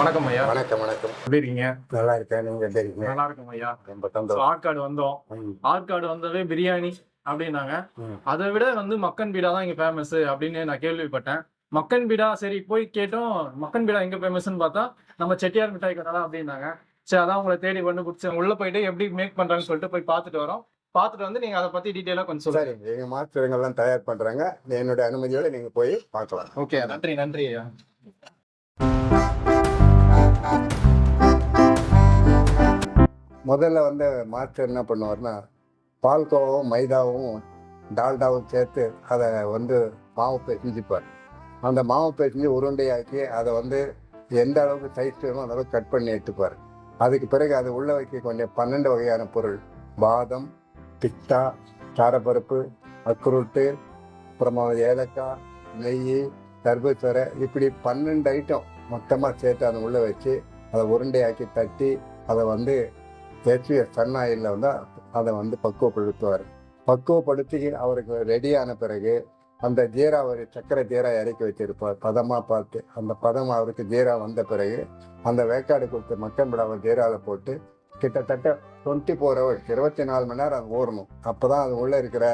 வணக்கம் ஐயா. வணக்கம் வணக்கம். எப்படி இருக்கீங்க? நல்லா இருக்கேன் நீங்க எப்படி இருக்கீங்க? நல்லா இருக்கும் ஐயா. ரொம்ப சந்தோஷம். ஆற்காடு வந்தோம். ஆற்காடு வந்தவே பிரியாணி அப்படின்னாங்க. அதை விட வந்து மக்கன் பீடா தான் இங்க ஃபேமஸ் அப்படின்னு நான் கேள்விப்பட்டேன். மக்கன் பீடா சரி போய் கேட்டோம். மக்கன் பீடா எங்க ஃபேமஸ்னு பார்த்தா நம்ம செட்டியார் மிட்டாய் கடை தான் அப்படின்னாங்க. சரி அதான் உங்களை தேடி கொண்டு பிடிச்சி உள்ள போயிட்டு எப்படி மேக் பண்றாங்கன்னு சொல்லிட்டு போய் பார்த்துட்டு வரோம். பார்த்துட்டு வந்து நீங்க அதை பத்தி டீட்டெயிலாக கொஞ்சம் சொல்லுங்க. சரி எங்க மாஸ்டருங்கெல்லாம் தயார் பண்றாங்க. என்னுடைய அனுமதியோட நீங்க போய் பார்க்கலாம். ஓகே நன்றி நன்றி ஐயா. முதல்ல வந்து மாஸ்டர் என்ன பண்ணுவார்னா பால்கோவாவும் மைதாவும் டால்டாவும் சேர்த்து அதை வந்து மாவு பிசைஞ்சுப்பார். அந்த மாவு பிசைஞ்சு உருண்டையாக்கி அதை வந்து எந்த அளவுக்கு சைஸ் வேணுமோ அந்த அளவுக்கு கட் பண்ணி எடுத்துப்பார். அதுக்கு பிறகு அது உள்ள வைக்க கொஞ்சம் பன்னெண்டு வகையான பொருள் பாதம் பிஸ்தா சாரப்பருப்பு அக்ரூட்டு அப்புறமா ஏலக்காய் நெய் கர்பூசரை இப்படி பன்னெண்டு ஐட்டம் மொத்தமாக சேர்த்து அதை உள்ளே வச்சு அதை உருண்டையாக்கி தட்டி அதை வந்து ஏற்றி சன்னாயில் வந்து அதை வந்து பக்குவப்படுத்துவார். பக்குவப்படுத்தி அவருக்கு ரெடியான பிறகு அந்த ஜீரா ஒரு சக்கரை ஜீரா இறக்கி வச்சிருப்பார் பதமாக பார்த்து அந்த பதம் அவருக்கு ஜீரா வந்த பிறகு அந்த வேக்காடு கொடுத்த மக்கன் விடாம ஜீராவில் போட்டு கிட்டத்தட்ட டுவெண்ட்டி ஃபோர் ஹவர்ஸ் இருபத்தி நாலு மணி நேரம் அது ஊறணும். அப்போ தான் அது உள்ளே இருக்கிற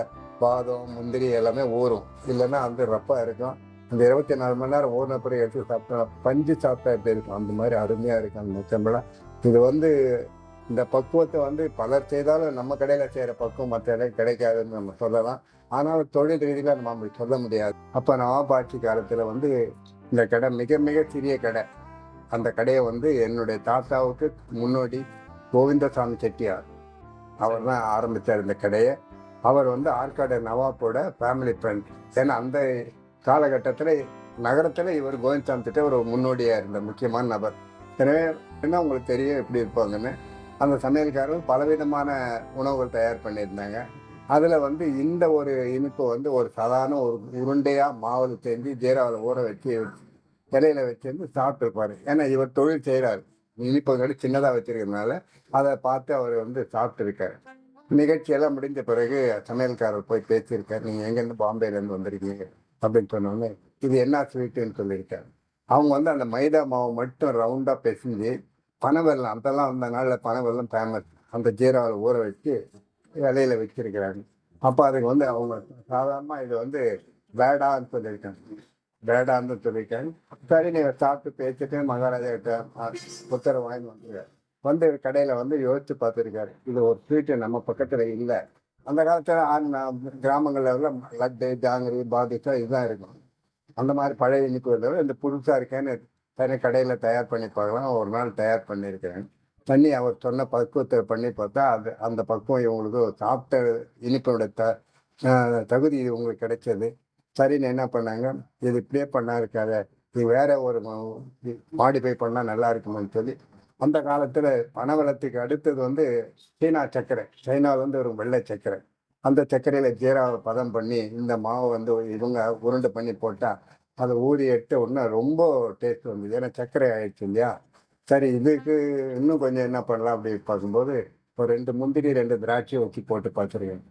பாதம் முந்திரி எல்லாமே ஊறும். இல்லைன்னா வந்து ரப்பாக இருக்கும். அந்த இருபத்தி நாலு மணி நேரம் ஊறின பிறகு எடுத்து சாப்பிட்டா பஞ்சு சாப்பிட்டா எப்படி இருக்கும்? அந்த மாதிரி அருமையாக இருக்கும் அந்த முச்சம்பழம் இது வந்து இந்த பக்குவத்தை வந்து பலர் செய்தாலும் நம்ம கடையில் செய்கிற பக்குவம் மற்ற இடம் கிடைக்காதுன்னு நம்ம சொல்லலாம். ஆனாலும் தொழில் ரீதியாக நம்ம அப்படி சொல்ல முடியாது. அப்போ நவாபாட்சி காலத்தில் வந்து இந்த கடை மிக மிக சிறிய கடை. அந்த கடையை வந்து என்னுடைய தாத்தாவுக்கு முன்னோடி கோவிந்தசாமி செட்டியார். அவர் தான் ஆரம்பித்தார் இந்த கடையை. அவர் வந்து ஆற்காடு நவாப்போட ஃபேமிலி ஃப்ரெண்ட் ஏன்னா அந்த காலகட்டத்தில் நகரத்தில் இவர் கோவிந்தசாமி திட்ட ஒரு முன்னோடியாக இருந்த முக்கியமான நபர். எனவே என்ன உங்களுக்கு தெரியும் எப்படி இருப்பாங்கன்னு அந்த சமையல்காரர் பலவிதமான உணவுகள் தயார் பண்ணியிருந்தாங்க. அதில் வந்து இந்த ஒரு இனிப்பு வந்து ஒரு சாதாரண ஒரு உருண்டையாக மாவில் செஞ்சு ஜீராவில் ஊற வச்சு இலையில வச்சிருந்து சாப்பிட்டுருப்பாரு. ஏன்னா இவர் தொழில் செய்கிறார் இனிப்புகள் சின்னதாக வச்சுருக்கிறதுனால அதை பார்த்து அவர் வந்து சாப்பிட்டுருக்காரு. நிகழ்ச்சியெல்லாம் முடிஞ்ச பிறகு சமையல்காரர் போய் பேசியிருக்காரு. நீங்கள் எங்கேருந்து பாம்பேலேருந்து வந்திருக்கீங்க? அப்படின்னு சொன்னோன்னே இது என்ன ஸ்வீட்டுன்னு சொல்லியிருக்காரு. அவங்க வந்து அந்த மைதா மாவு மட்டும் ரவுண்டாக பெசிஞ்சு பனைவெல்லம் அதெல்லாம் அந்த நாளில் பனைவெல்லம் ஃபேமஸ் அந்த ஜீராவில் ஊற வச்சு இலையில வச்சிருக்கிறாங்க. அப்போ அதுக்கு வந்து அவங்க சாதாரணமாக இது வந்து வேடான்னு சொல்லியிருக்காங்க. வேடான்னு சொல்லியிருக்காங்க. சரி நீங்கள் சாப்பிட்டு பேசிட்டு மகாராஜா கிட்ட புத்தரை வாங்கி வந்துருக்காரு வந்து கடையில் வந்து யோசிச்சு பார்த்துருக்காரு. இது ஒரு ஸ்வீட்டு நம்ம பக்கத்தில் இல்லை. அந்த காலத்தில் கிராமங்களில் உள்ள லட்டு ஜாங்கிரி பாதுஷா இதுதான் இருக்கும். அந்த மாதிரி பழைய இனிப்பு தவிர இந்த புதுசாக இருக்கேன்னு தனி கடையில் தயார் பண்ணி பார்க்கலாம். ஒரு நாள் தயார் பண்ணியிருக்கிறேன். பண்ணி அவர் சொன்ன பக்குவத்தை பண்ணி பார்த்தா அது அந்த பக்குவம் இவங்களுக்கு சாப்பிட்ட இனிப்போட த தகுதி இது உங்களுக்கு கிடைச்சது. சரின்னு என்ன பண்ணாங்க? இது இப்படியே பண்ணா இருக்காத இது வேற ஒரு மாடிஃபை பண்ணால் நல்லா இருக்குமான்னு சொல்லி அந்த காலத்தில் பனவளத்துக்கு அடுத்தது வந்து சீனா சர்க்கரை. சைனாவில் வந்து ஒரு வெள்ளை சர்க்கரை. அந்த சர்க்கரையில் ஜீராவை பதம் பண்ணி இந்த மாவை வந்து இவங்க உருண்டை பண்ணி போட்டால் அதை ஊறி எடுத்த உடனே ரொம்ப டேஸ்ட் வந்தது. ஏன்னா சர்க்கரை ஆயிடுச்சு இல்லையா? சரி இதுக்கு இன்னும் கொஞ்சம் என்ன பண்ணலாம் அப்படி பார்க்கும்போது ஒரு ரெண்டு முந்திரி ரெண்டு திராட்சை ஊற்றி போட்டு பார்த்துருக்கேன்.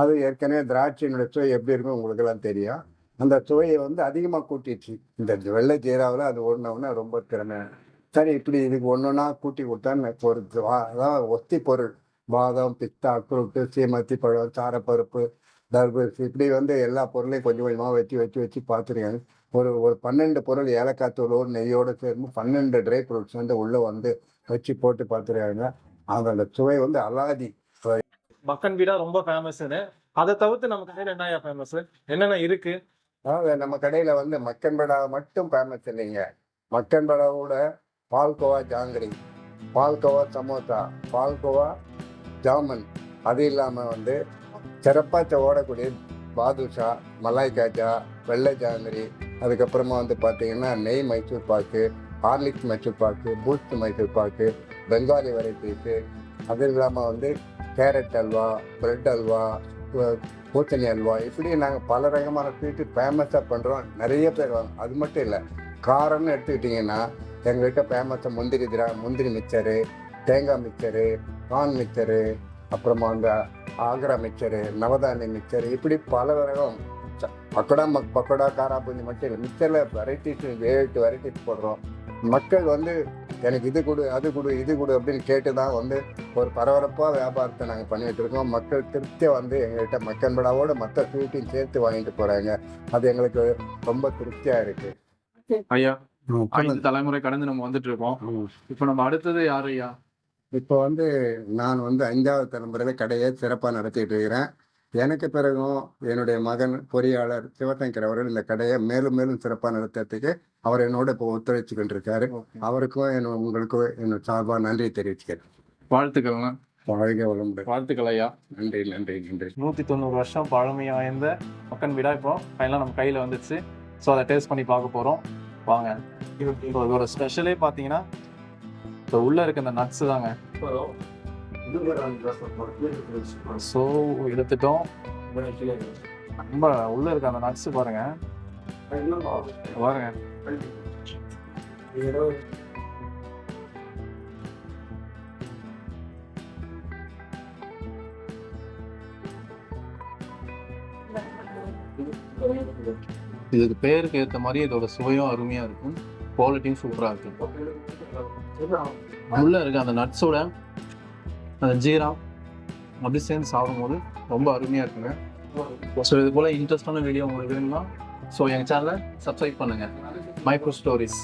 அது ஏற்கனவே திராட்சையினுடைய சுவை எப்படி இருக்கும் உங்களுக்கெல்லாம் தெரியும். அந்த சுவையை வந்து அதிகமாக கூட்டிடுச்சு. இந்த வெள்ளை ஜீராவில் அது ஓடினவுன்னா ரொம்ப திறமை. சரி இப்படி இதுக்கு ஒன்றுனா கூட்டி ஒரு வா- அதாவது ஒத்தி பொருள். பாதம் பிஸ்தா அக்ரூட்டு சீமத்தி பழம் சாரப்பருப்பு தர்பூசி இப்படி வந்து எல்லா பொருளையும் கொஞ்சம் கொஞ்சமாக வச்சு வச்சு வச்சு பார்த்துருக்காங்க ஒரு ஒரு பன்னெண்டு பொருள் ஏலக்காய் தூளோடு நெய்யோடு சேர்ந்து பன்னெண்டு ட்ரை ஃப்ரூட்ஸ் வந்து உள்ளே வந்து வச்சு போட்டு பார்த்துருக்காங்க. அதோட சுவை வந்து அலாதி. மக்கன் பீடா ரொம்ப ஃபேமஸ்னு அதை தவிர்த்து நம்ம கடையில் என்ன ஃபேமஸ் என்னென்ன இருக்கு? அதாவது நம்ம கடையில் வந்து மக்கன் படா மட்டும் ஃபேமஸ் இல்லைங்க. மக்கன் படாவோட பால்கோவா ஜாங்கிரி பால்கோவா சமோசா பால்கோவா ஜாமன். அது இல்லாமல் வந்து சிறப்பாக ஓடக்கூடிய பாதுஷா மலாய் காஜா வெள்ளை ஜாங்கிரி. அதுக்கப்புறமா வந்து பார்த்தீங்கன்னா நெய் Mysore pak Horlicks Mysore pak boost Mysore pak Bengali varieties அது இல்லாமல் வந்து கேரட் அல்வா பிரெட் அல்வா பூச்சணி அல்வா. இப்படி நாங்கள் பல ரகமான ஸ்வீட்டு ஃபேமஸாக பண்ணுறோம் நிறைய பேர் வாங்க அது மட்டும் இல்லை காரம்னு எடுத்துக்கிட்டிங்கன்னா எங்கள்கிட்ட ஃபேமஸாக முந்திரி திரா முந்திரி மிக்சரு தேங்காய் மிக்சரு கான் மிக்சரு அப்புறமா அந்த ஆக்ரா மிக்சரு நவதானிய மிக்சரு இப்படி பல ரகம் பக்கோடா மக் பக்கோடா காரா பூந்தி மட்டும் இல்லை மிக்சரில் வெரைட்டிஸ் ஏழு வெரைட்டிஸ் போடுறோம். மக்கள் வந்து எனக்கு இது கொடு அது கொடு இது கொடு அப்படின்னு கேட்டு தான் வந்து ஒரு பரபரப்பாக வியாபாரத்தை நாங்கள் பண்ணிட்டு இருக்கோம். மக்கள் திருப்தியாக வந்து எங்கள்கிட்ட மக்கள் படாவோட மற்ற ஸ்வீட்டையும் சேர்த்து வாங்கிட்டு போகிறாங்க அது எங்களுக்கு ரொம்ப திருப்தியாக இருக்குது ஐயா ஐந்து தலைமுறை கடந்து நம்ம வந்துட்டு இருக்கோம் இப்போ நம்ம அடுத்தது யாரு ஐயா? இப்போ வந்து நான் வந்து அஞ்சாவது தலைமுறையில் கடையை சிறப்பாக நடத்திட்டு இருக்கிறேன். எனக்கு பிறகும் என்னுடைய மகன் பொறியாளர் சிவசங்கர் அவர்கள் இந்த கடையை மேலும் மேலும் சிறப்பாக நடத்துறதுக்கு அவர் என்னோட இப்போ ஒத்துழைச்சு கொண்டிருக்காரு. அவருக்கும் என் உங்களுக்கும் என் சார்பாக நன்றி தெரிவிச்சுக்கிறேன். வாழ்த்துக்கள்ங்க வாழ்க வளமுடன். வாழ்த்துக்கள் ஐயா. நன்றி நன்றி நன்றி. நூற்றி தொண்ணூறு வருஷம் பழமை வாய்ந்த மக்கன் விடா இப்போ ஃபைனலாக நம்ம கையில் வந்துச்சு. ஸோ அதை டேஸ்ட் பண்ணி பார்க்க போகிறோம் வாங்க. இப்போ இதோட ஸ்பெஷலே பார்த்தீங்கன்னா ஸோ உள்ளே இருக்க இந்த நட்ஸு தாங்க. ஸோ எடுத்துட்டோம். ரொம்ப உள்ளே இருக்க அந்த நட்ஸு பாருங்க. பாருங்க. இதுக்கு பேருக்கு ஏற்ற மாதிரி இதோட சுவையும் அருமையா இருக்கும். குவாலிட்டியும் சூப்பரா இருக்கும் உள்ள இருக்க அந்த நட்ஸோட அந்த ஜீரா அப்படி சேர்ந்து சாப்பிடும்போது ரொம்ப அருமையா இருக்குங்க. ஸோ இது போல இன்ட்ரெஸ்டான வீடியோ உங்களுக்கு வேணும்னா ஸோ எங்கள் சேனலை சப்ஸ்கிரைப் பண்ணுங்க. Micro stories